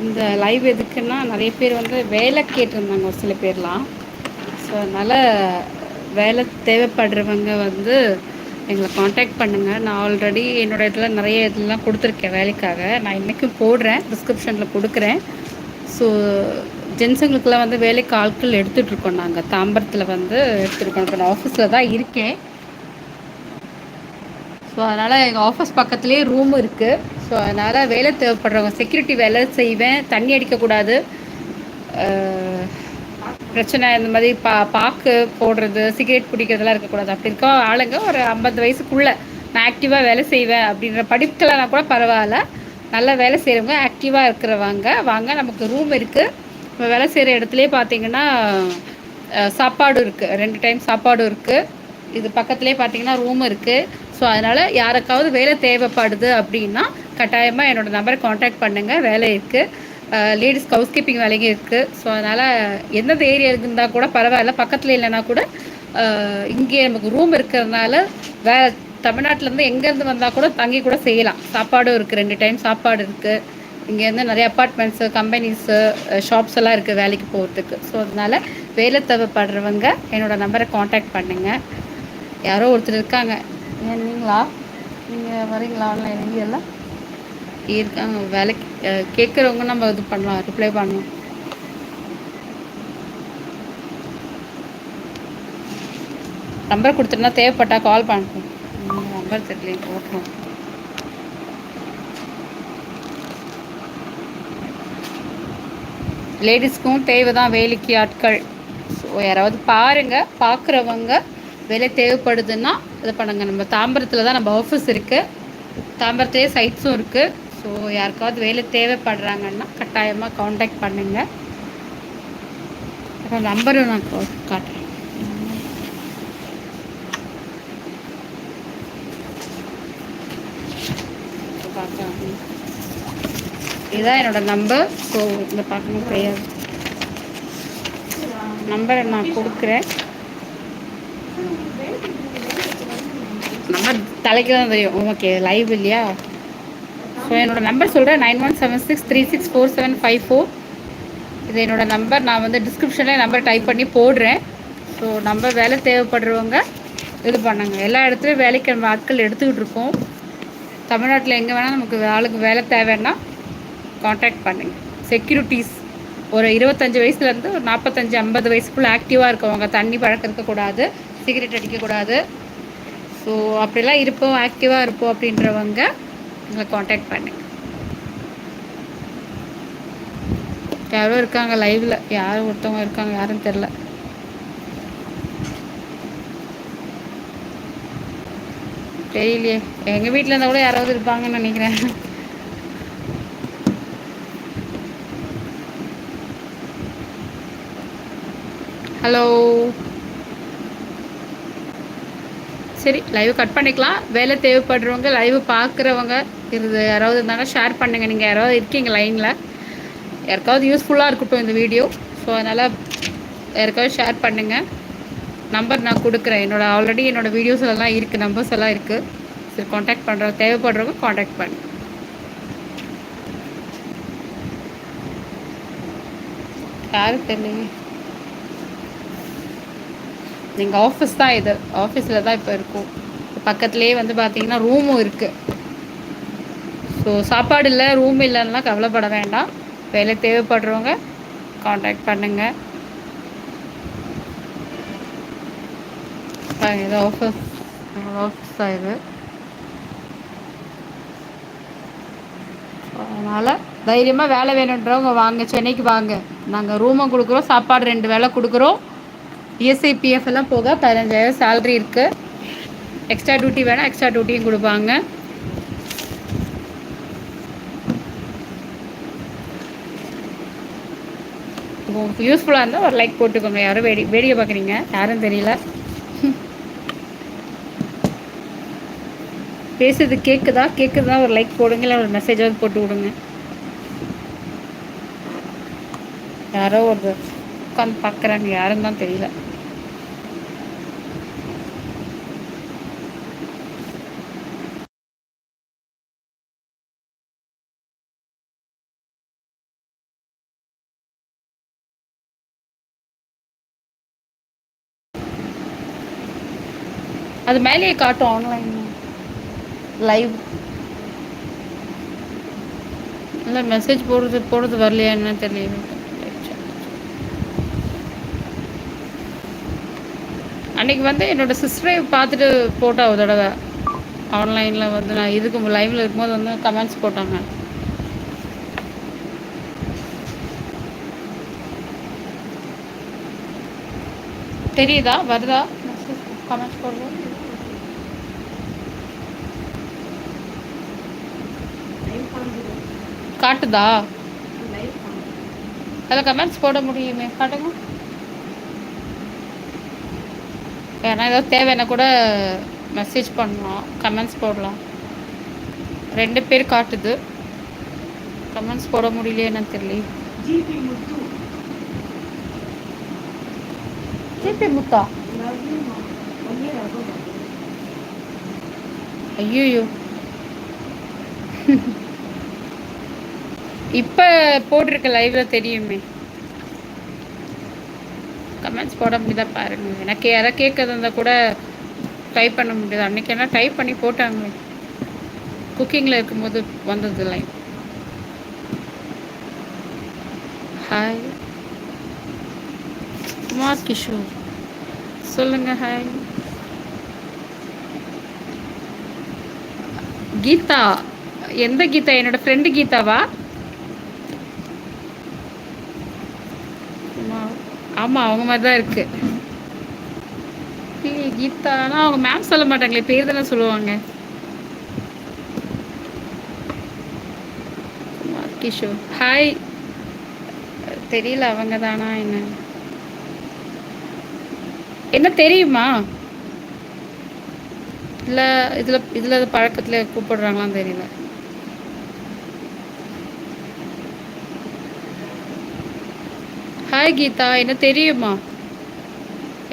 இந்த லைவ் எதுக்குன்னா நிறைய பேர் வந்து வேலை கேட்டிருந்தாங்க ஒரு சில பேர்லாம். ஸோ அதனால் வேலை தேவைப்படுறவங்க வந்து எங்களை காண்டாக்ட் பண்ணுங்கள் நான் ஆல்ரெடி என்னோடய இதில் நிறைய இதெல்லாம் கொடுத்துருக்கேன் வேலைக்காக. நான் இன்றைக்கும் போடுறேன் டிஸ்கிரிப்ஷனில் கொடுக்குறேன். ஸோ ஜென்ஸுங்களுக்கெல்லாம் வந்து வேலைக்கு ஆட்கள் எடுத்துகிட்ருக்கோம் நாங்கள் தாம்பரத்தில் வந்து எடுத்துருக்கோம் இப்போ நான் ஆஃபீஸில் தான் இருக்கேன். ஸோ அதனால் எங்கள் ஆஃபீஸ் பக்கத்துலேயே ரூம் இருக்குது ஸோ அதனால் வேலை தேவைப்படுறவங்க செக்யூரிட்டி வேலை செய்வேன் தண்ணி அடிக்கக்கூடாது. பிரச்சனை இந்த மாதிரி பா பாக்கு போடுறது சிகரெட் பிடிக்கிறதெல்லாம் இருக்கக்கூடாது. அப்படி இருக்க ஆளுங்க ஒரு ஐம்பது வயசுக்குள்ளே நான் ஆக்டிவாக வேலை செய்வேன் அப்படின்ற படிப்புலனா கூட பரவாயில்ல. நல்லா வேலை செய்கிறவங்க ஆக்டிவாக இருக்கிறவங்க வாங்க நமக்கு ரூம் இருக்குது இப்போ வேலை செய்கிற இடத்துலையே பார்த்தீங்கன்னா சாப்பாடும் இருக்குது ரெண்டு டைம் சாப்பாடும் இருக்குது இது பக்கத்துலேயே பார்த்தீங்கன்னா ரூம் இருக்குது ஸோ அதனால் யாருக்காவது வேலை தேவைப்படுது அப்படின்னா கட்டாயமாக என்னோடய நம்பரை காண்டாக்ட் பண்ணுங்கள் வேலை இருக்குது லேடிஸ் ஹவுஸ் கீப்பிங் வேலைக்கும் இருக்குது ஸோ அதனால் எந்தெந்த ஏரியா இருந்தால் கூட பரவாயில்ல. பக்கத்தில் இல்லைனா கூட இங்கே நமக்கு ரூம் இருக்கிறதுனால வே தமிழ்நாட்டிலேருந்து எங்கேருந்து வந்தால் கூட தங்கி கூட செய்யலாம். சாப்பாடும் இருக்குது ரெண்டு டைம் சாப்பாடு இருக்குது இங்கேருந்து நிறைய அப்பார்ட்மெண்ட்ஸு கம்பெனிஸு ஷாப்ஸ் எல்லாம் இருக்குது வேலைக்கு போகிறதுக்கு ஸோ அதனால் வேலை தேவைப்படுறவங்க என்னோடய நம்பரை காண்டாக்ட் பண்ணுங்கள் யாரோ ஒருத்தர் இருக்காங்க. ஏன் நீங்களா? நீங்கள் வரீங்களா ஆன்லைன் எல்லாம் இருக்காங்க. வேலைக்கு கேட்குறவங்க நம்ம இது பண்ணலாம் ரிப்ளை பண்ணலாம். நம்பர் கொடுத்துருந்தா தேவைப்பட்டா கால் பண்ணுவோம் நம்பர் தெரியல போட்டுரும் லேடிஸ்க்கும் தேவை தான் வேலைக்கு ஆட்கள். ஸோ யாராவது பாருங்கள் பார்க்குறவங்க வேலை தேவைப்படுதுன்னா இது பண்ணுங்கள் நம்ம தாம்பரத்தில் தான் நம்ம ஆஃபீஸ் இருக்குது தாம்பரத்துலேயே சைட்ஸும் இருக்குது ஸோ யாருக்காவது வேலை தேவைப்படுறாங்கன்னா கட்டாயமாக காண்டாக்ட் பண்ணுங்கள் அப்புறம் நம்பரும் நான் காட்டுறேன். இதுதான் என்னோடய நம்பர் ஸோ இந்த பார்க்கணும் கிடையாது நம்பரை நான் கொடுக்குறேன். நம்ம தலைக்கு தான் தெரியும். ஓகே லைவ் இல்லையா? ஸோ என்னோடய நம்பர் சொல்கிறேன் nine one seven six three six four seven five four இது என்னோடய நம்பர் நான் வந்து டிஸ்கிரிப்ஷனில் நம்பர் டைப் பண்ணி போடுறேன். ஸோ நம்ம வேலை தேவைப்படுறவங்க இது பண்ணுங்க. எல்லா இடத்துலையும் வேலைக்கு நம்ம ஆட்கள் எடுத்துக்கிட்டு இருக்கோம். தமிழ்நாட்டில் எங்கே வேணால் நமக்கு ஆளுக்கு வேலை தேவைன்னா காண்டாக்ட் பண்ணுங்கள் செக்யூரிட்டிஸ் ஒரு இருபத்தஞ்சி வயசுலேருந்து ஒரு நாற்பத்தஞ்சு ஐம்பது வயசுக்குள்ளே ஆக்டிவாக இருக்கவங்க தண்ணி பழக்கம் இருக்கக்கூடாது சிகரெட் அடிக்கக்கூடாது. ஸோ அப்படிலாம் இருப்போம் ஆக்டிவாக இருப்போம் அப்படின்றவங்க. எங்களை காண்டாக்ட் பண்ணுங்க யாரோ இருக்காங்க லைவில் யாரும் ஒருத்தவங்க இருக்காங்க யாரும் தெரில தெரியலையே. எங்கள் வீட்டில் இருந்தால் கூட யாராவது இருப்பாங்கன்னு நினைக்கிறேன். ஹலோ சரி லைவ் கட் பண்ணிக்கலாம். வேலை தேவைப்படுறவங்க லைவ் பார்க்குறவங்க இது யாராவது இருந்தாலும் ஷேர் பண்ணுங்கள் நீங்கள் யாராவது இருக்கீங்க லைனில் யாருக்காவது யூஸ்ஃபுல்லாக இருக்கட்டும் இந்த வீடியோ ஸோ அதனால் யாருக்காவது ஷேர் பண்ணுங்கள் நம்பர் நான் கொடுக்குறேன். என்னோடய ஆல்ரெடி என்னோடய வீடியோஸ் எல்லாம் இருக்குது நம்பர்ஸ் எல்லாம் இருக்குது சரி காண்டாக்ட் பண்ணுறவங்க தேவைப்படுறவங்க காண்டாக்ட் பண்ணு. யாரும் தெரியலையே எங்கள் ஆஃபீஸ் தான் இது. ஆஃபீஸில் தான் இப்போ இருக்கும். பக்கத்துலேயே வந்து பார்த்தீங்கன்னா ரூமும் இருக்குது ஸோ சாப்பாடு இல்லை ரூம் இல்லைன்னா கவலைப்பட வேண்டாம். வேலை தேவைப்படுறவங்க காண்டாக்ட் பண்ணுங்கள் இது ஆஃபீஸ் ஆஃபீஸ் தான் இது. அதனால் தைரியமாக வேலை வேணுன்றவங்க வாங்க சென்னைக்கு வாங்க. நாங்கள் ரூமும் கொடுக்குறோம் சாப்பாடு ரெண்டு வேலை கொடுக்குறோம். இஎஸ்ஐபிஎஃப் எல்லாம் போக பதினஞ்சாயிரம் சேல்ரி இருக்குது எக்ஸ்ட்ரா டியூட்டி வேணால் எக்ஸ்ட்ரா டியூட்டியும் கொடுப்பாங்க. உங்களுக்கு யூஸ்ஃபுல்லாக இருந்தால் ஒரு லைக் போட்டுக்கோங்க யாரும் வேடி வேடிக்கை பார்க்குறீங்க? யாரும் தெரியல. பேசுறது கேட்குதா கேட்குதுன்னா ஒரு லைக் போடுங்க இல்லை ஒரு மெசேஜாவது போட்டு விடுங்க. யாரோ ஒரு உட்காந்து பார்க்குறாங்க யாரும் தான் தெரியல. அது மேலேயே காட்டும் ஆன்லைன் லைவ் இல்லை மெசேஜ் போடுறது போடுறது வரலையா என்ன தெரியல. அன்னைக்கு வந்து என்னோட சிஸ்டரை பார்த்துட்டு போட்டா ஒரு தடவை. ஆன்லைனில் வந்து நான் இதுக்கு லைவில் இருக்கும்போது வந்து கமெண்ட்ஸ் போட்டாங்க. தெரியுதா? வருதா? கமெண்ட்ஸ் போடுறது? காட்டுதா? அதில் கமெண்ட்ஸ் போட முடியுமே காட்டுங்க. ஏன்னா ஏதாவது தேவைன்னா கூட மெசேஜ் பண்ணலாம் கமெண்ட்ஸ் போடலாம். ரெண்டு பேர் காட்டுது. கமெண்ட்ஸ் போட முடியலையே என்ன தெரியல ஜிபி முத்தா. ஐயோ இப்போ போட்டிருக்க லைவ்ல தெரியுமே. கமெண்ட்ஸ் போட முடியுதா பாருங்க. எனக்கு யாராவது கேட்கறது இருந்தால் கூட டைப் பண்ண முடியாது. அன்னைக்கு என்ன டைப் பண்ணி போட்டாங்களே. குக்கிங்கில் இருக்கும்போது வந்தது லைவ் ஹாய் குமார் கிஷோர் சொல்லுங்க ஹாய் கீதா. எந்த கீதா? என்னோட ஃப்ரெண்டு கீதாவா? ஆமாம் அவங்க மாதிரி தான் இருக்கு கீதானா அவங்க மேம் சொல்ல மாட்டாங்களே பேர் தானே சொல்லுவாங்க. கிஷோர் ஹாய் தெரியல அவங்க தானா என்ன? என்ன தெரியுமா? இல்லை இதில் இதில் பழக்கத்தில் கூப்பிடுறாங்களான்னு தெரியல. ஹாய் கீதா. என்ன தெரியுமா?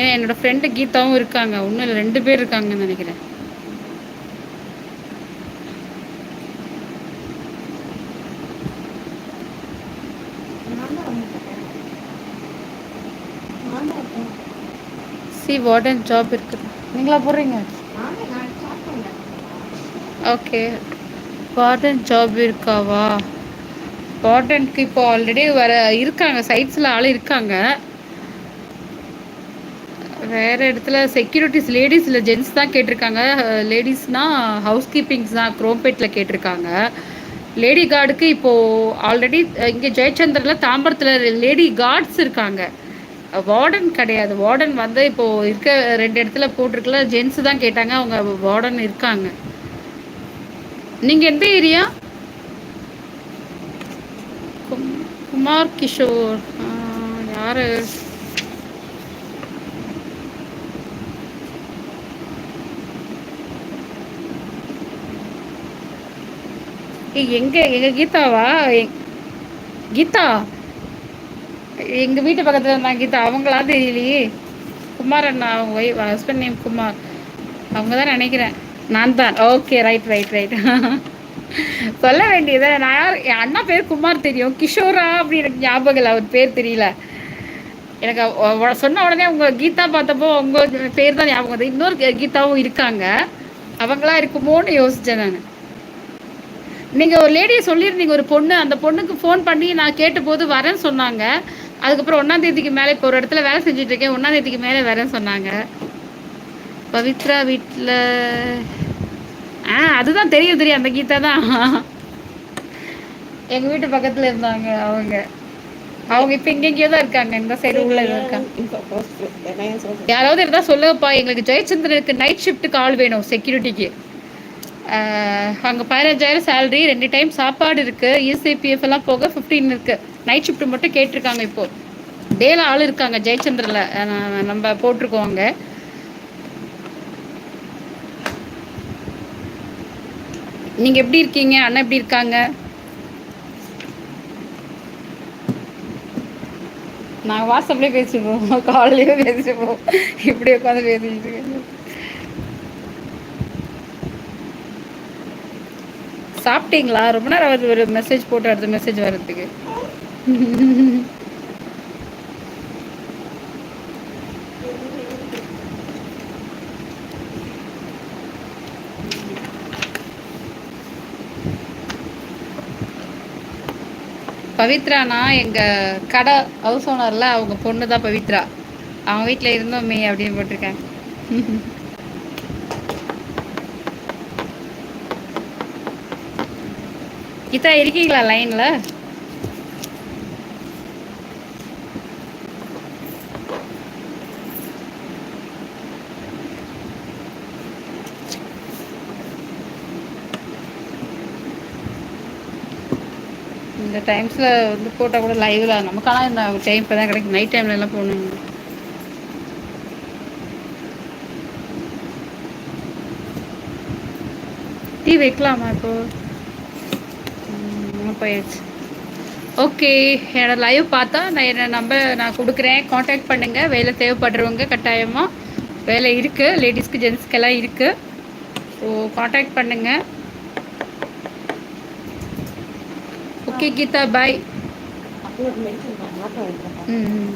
ஏன் என்னோட ஃப்ரெண்டு கீதாவும் இருக்காங்க. ஒன்றும் இல்லை ரெண்டு பேர் இருக்காங்கன்னு நினைக்கிறேன். சி வார்டன் ஜாப் இருக்குது. நீங்களா போடுறீங்க? ஓகே வார்டன் ஜாப் இருக்காவா? வார்டனுக்கு இப்போ ஆல்ரெடி வர இருக்காங்க சைட்ஸில் ஆள் இருக்காங்க. வேறு இடத்துல செக்யூரிட்டிஸ் லேடிஸ் இல்லை ஜென்ட்ஸ் தான் கேட்டிருக்காங்க. லேடிஸ்னால் ஹவுஸ் கீப்பிங்ஸ் தான் குரோம்பேட்டில் கேட்டிருக்காங்க. லேடி கார்டுக்கு இப்போது ஆல்ரெடி இங்கே ஜெயச்சந்திரில் தாம்பரத்தில் லேடி கார்ட்ஸ் இருக்காங்க. வார்டன் கிடையாது. வார்டன் வந்து இப்போது இருக்க ரெண்டு இடத்துல போட்டிருக்கல ஜென்ஸ் தான் கேட்டாங்க அவங்க வார்டன் இருக்காங்க. நீங்கள் எந்த ஏரியா குமார் கிஷோர் யார் எங்க எங்க கீதாவா கீதா எங்க வீட்டு பக்கத்துல இருந்தாங்க கீதா அவங்களா தெரியலையே குமார் அண்ணா அவங்க ஒய்ஃப் ஹஸ்பண்ட் நேம் குமார் அவங்க தான் நினைக்கிறேன் நான் தான் ஓகே ரைட் ரைட் ரைட் சொல்ல வேண்டியது நான் யார் என் அண்ணா பேர் குமார் தெரியும். கிஷோரா அப்படி எனக்கு ஞாபகம் இல்லை அவர் பேர் தெரியல. எனக்கு சொன்ன உடனே உங்க கீதா பார்த்தப்போ உங்கள் பேர் தான் ஞாபகம் இன்னொரு கீதாவும் இருக்காங்க. அவங்களா இருக்குமோன்னு யோசிச்சேன் நான். நீங்கள் ஒரு லேடியை சொல்லியிருந்தீங்க ஒரு பொண்ணு. அந்த பொண்ணுக்கு ஃபோன் பண்ணி நான் கேட்டபோது வரேன்னு சொன்னாங்க. அதுக்கப்புறம் ஒன்றாம் தேதிக்கு மேலே இப்போ ஒரு இடத்துல வேலை செஞ்சுட்டு இருக்கேன். ஒன்றாம் தேதிக்கு மேலே வரேன்னு சொன்னாங்க. பவித்ரா வீட்டில் ஆ அதுதான் தெரியும் தெரியும். அந்த கீதா தான். எங்கள் வீட்டு பக்கத்தில் இருந்தாங்க அவங்க. அவங்க இப்போ இங்கெங்கேயோ தான் இருக்காங்க. இந்த சைடு உள்ள இருக்காங்க யாராவது இருந்தால் சொல்லுங்கப்பா. எங்களுக்கு ஜெயச்சந்திரனுக்கு நைட் ஷிஃப்ட்டுக்கு ஆள் வேணும் செக்யூரிட்டிக்கு அங்கே பதினஞ்சாயிரம் சேலரி ரெண்டு டைம் சாப்பாடு இருக்குது இசிபிஎஃப் எல்லாம் போக ஃபிஃப்டீன் இருக்குது நைட் ஷிஃப்ட் மட்டும் கேட்டிருக்காங்க இப்போது டேல ஆள் இருக்காங்க ஜெயச்சந்திரில் நம்ம போட்டிருக்கோம் அங்கே. நீங்கள் எப்படி இருக்கீங்க? அண்ணன் எப்படி இருக்காங்க? நாங்கள் வாட்ஸ்அப்லேயே பேசிப்போம். காலையிலேயே பேசிப்போம். இப்படி உட்காந்து பேசிட்டு சாப்பிட்டீங்களா? ரொம்ப நேரம் வருது ஒரு மெசேஜ் போட்டு அடுத்த மெசேஜ் வர்றதுக்கு. பவித்ரானா எங்க கடை ஹவுஸ் ஓனர்ல அவங்க பொண்ணு தான் பவித்ரா. அவங்க வீட்டில் இருந்தோமே அப்படின்னு போட்டிருக்காங்க. கீதா இருக்கீங்களா லைன்ல இந்த டைம்ஸில் வந்து போட்டால் கூட லைவில் நமக்கெல்லாம் இந்த டைம் இப்போ தான் கிடைக்கும் நைட் டைம்ல எல்லாம் போகணும் டீ வைக்கலாமா இப்போ? போயாச்சு ஓகே என்னோடய லைவ் பார்த்தா நான் என்ன நம்பர் நான் கொடுக்குறேன். காண்டாக்ட் பண்ணுங்கள் வேலை தேவைப்படுறவங்க கட்டாயமாக வேலை இருக்குது லேடிஸ்க்கு ஜென்ஸ்க்கெல்லாம் இருக்குது ஸோ காண்டாக்ட் பண்ணுங்கள் ஓகே கீதா பாய் ம் ம்